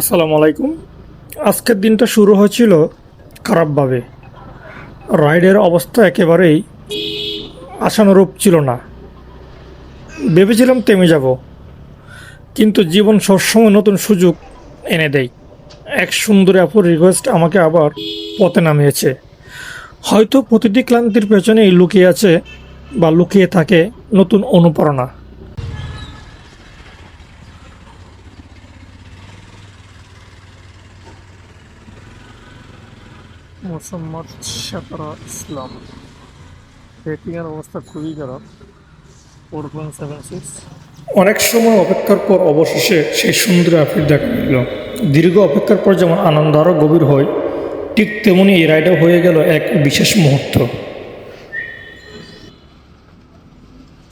আসসালামু আলাইকুম। আজকের দিনটা শুরু হয়েছিল খারাপভাবে রাইডের অবস্থা একেবারেই আশানুরূপ ছিল না। ভেবেছিলাম থেমে যাব, কিন্তু জীবন সবসময় নতুন সুযোগ এনে দেয়। এক সুন্দর অ্যাপুর রিকোয়েস্ট আমাকে আবার পথে নামিয়েছে। হয়তো প্রতিটি ক্লান্তির পেছনেই লুকিয়ে আছে বা লুকিয়ে থাকে নতুন অনুপ্রেরণা। মোসাম্মদ শাকরা ইসলাম। রেটিংয়ের অবস্থা খুবই খারাপ। Four point seven six. অনেক সময় অপেক্ষার পর অবশেষে সেই সুন্দর অ্যাপের দেখা মিলল। দীর্ঘ অপেক্ষার পর যেমন আনন্দ আরও গভীর হয় ঠিক তেমনি এই রাইডও হয়ে গেল এক বিশেষ মুহূর্ত।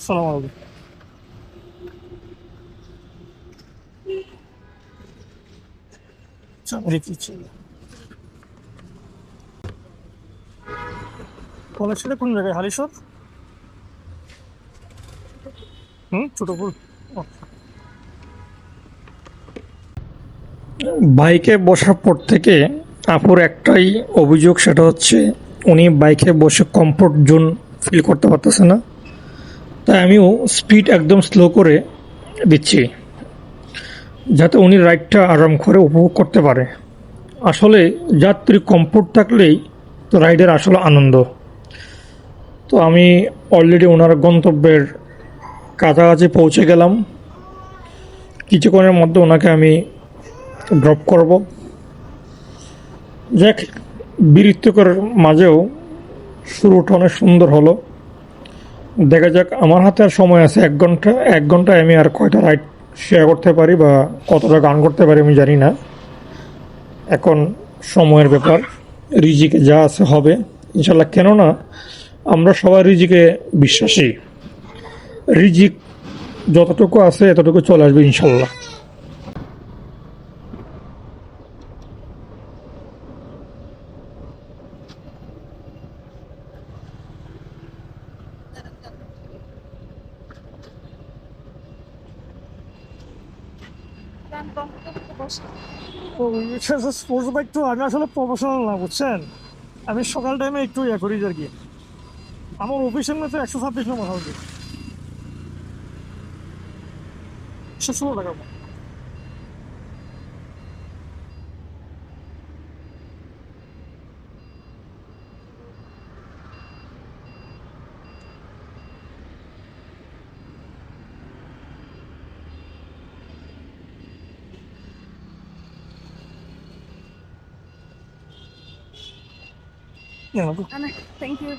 সালাম আলাইকুম। দেখি কলেজটা কোন জায়গায়? হালিশর হুম ছোটপুর বাইকে বসার পর থেকে আপুর একটাই অভিযোগ, সেটা হচ্ছে উনি বাইকে বসে কমফোর্ট জোন ফিল করতে পারতেছে না। তাই আমিও স্পিড একদম স্লো করে দিচ্ছি, যাতে উনি রাইডটা আরাম করে উপভোগ করতে পারে। আসলে যাত্রী কমফোর্ট থাকলেই তো রাইডের আসলে আনন্দ। তো আমি অলরেডি ওনার গন্তব্যের কাছাকাছি পৌঁছে গেলাম। কিছুক্ষণের মধ্যে ওনাকে আমি ড্রপ করব। যাক, বিরক্তিকর মাঝেও শুরুটা অনেক সুন্দর হলো। দেখা যাক, আমার হাতে আর সময় আছে, এক ঘণ্টা, এক ঘন্টায় আমি আর কয়টা রাইড শেয়ার করতে পারি বা কতটা গান করতে পারি আমি জানি না। এখন সময়ের ব্যাপার, রিজিকে যা আছে হবে। ইনশাল্লাহ কেননা আমরা সবাই রিজিকে বিশ্বাসী। রিজিক যতটুকু আছে, এতটুকু চলে আসবে ইনশাল্লাহ তো আমি আসলে প্রফেশনাল না, বুঝছেন? আমি সকাল টাইমে একটু ইয়ে করি আর কি। আমার অফিসের মধ্যে একশো ছাব্বিশ নম্বর হবে একশো ষোলো টাকা Thank you.